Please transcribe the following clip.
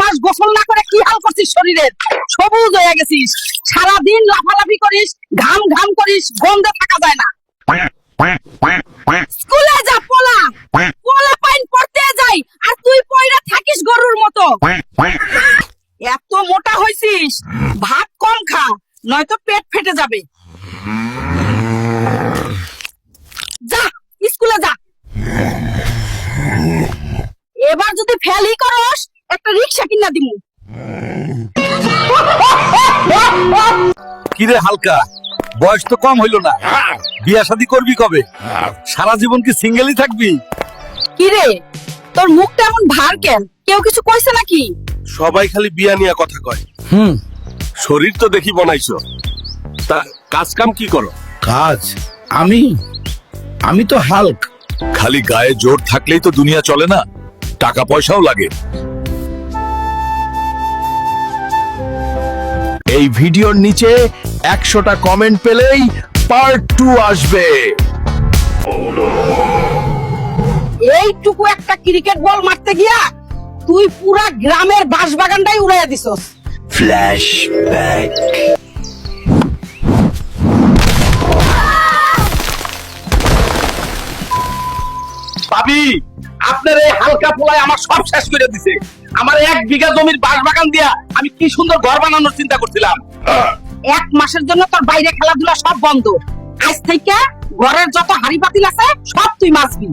মাস গোসল না করে কি হাল করছিস শরীরের? সবুজ হয়ে গেছিস। সারাদিন লাফালাফি করিস, ঘাম ঘাম করিস, গন্ধে থাকা যায় না। স্কুলে যা পোলা! পোলা পাইন পড়তে যাই, আর তুই পয়রা থাকিস গরুর মতো। এত মোটা হইছিস, ভাত কম খা, নয়তো পেট ফেটে যাবে। যা, স্কুলে যা। এবার যদি করস একটা দিমু। কিরে হালকা? বয়স তো কম হইল না। বিয়া শাদি করবি কবে? সারা জীবন কি সিঙ্গেলই থাকবি? কিরে তোর মুখটা এমন ভার কেন? কেউ কিছু কইছে নাকি? সবাই খালি বিয়া নিয়ে কথা কয়। হুম। শরীর তো দেখি বনাইছো। তা কাজ কাম কি করো? কাজ? আমি? আমি তো হাল্ক। খালি গায়ে জোর থাকলেই তো দুনিয়া চলে না? টাকা পয়সাও লাগে। এই ভিডিওর নিচে একশোটা কমেন্ট পেলেই পার্ট টু আসবে। এইটুকু একটা ক্রিকেট বল মারতে গিয়া তুই পুরা গ্রামের বাঁশবাগানটাই উড়াইয়া দিছস। ফ্ল্যাশব্যাক ভাবি আপনার এই হালকা পোলায় আমার সব শেষ করে দিছে। আমার এক বিঘা জমির বাঁশ বাগান দিয়া আমি কি সুন্দর ঘর বানানোর চিন্তা করছিলাম। এক মাসের জন্য তোর বাইরে খেলাধুলা সব বন্ধ। আজ থেকে ঘরের যত হাড়ি পাতিল আছে, সব তুই মাছবি